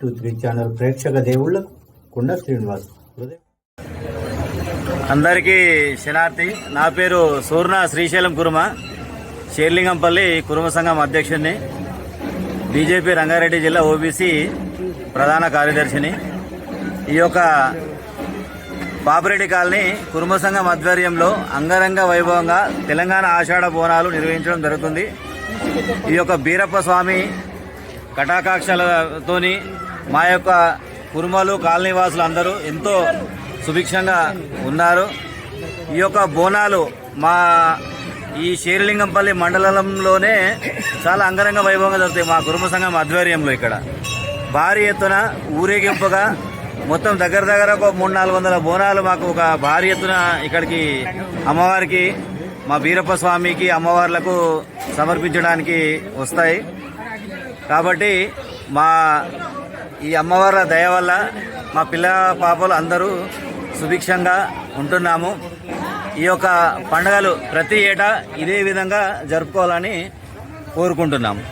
Three channel ప్రేక్షక దేవుళ్ళకు కుండ శ్రీనివాస్ అందరికీ శనార్థి నా పేరు సూర్ణ శ్రీశైలం కురుమ. షేర్లింగంపల్లి కురుమ సంఘం అధ్యక్షుడిని బీజేపీ రంగారెడ్డి జిల్లా ఓబీసీ ప్రధాన కార్యదర్శిని. ఈ యొక్క పాపిరెడ్డి కాలనీ కురుమ సంఘం ఆధ్వర్యంలో అంగరంగ వైభవంగా తెలంగాణ ఆషాఢ బోనాలు నిర్వహించడం జరుగుతుంది. ఈ యొక్క బీరప్ప స్వామి కటాకాక్షలతోని మా యొక్క కురుమలు కాలనీవాసులు అందరూ ఎంతో సుభిక్షంగా ఉన్నారు. ఈ యొక్క బోనాలు మా ఈ శేరిలింగంపల్లి మండలంలోనే చాలా అంగరంగ వైభవంగా జరుగుతాయి మా కుటుంబ సంఘం ఆధ్వర్యంలో ఇక్కడ. భారీ ఎత్తున ఊరేగింపుగా మొత్తం దగ్గర దగ్గర ఒక మూడు నాలుగు వందల బోనాలు మాకు ఒక భారీ ఎత్తున ఇక్కడికి అమ్మవారికి మా బీరప్ప స్వామికి అమ్మవార్లకు సమర్పించడానికి వస్తాయి. కాబట్టి మా ఈ అమ్మవారి దయ వల్ల మా పిల్ల పాపలు అందరూ సుభిక్షంగా ఉంటున్నాము. ఈ యొక్క పండుగలు ప్రతి ఏటా ఇదే విధంగా జరుపుకోవాలని కోరుకుంటున్నాము.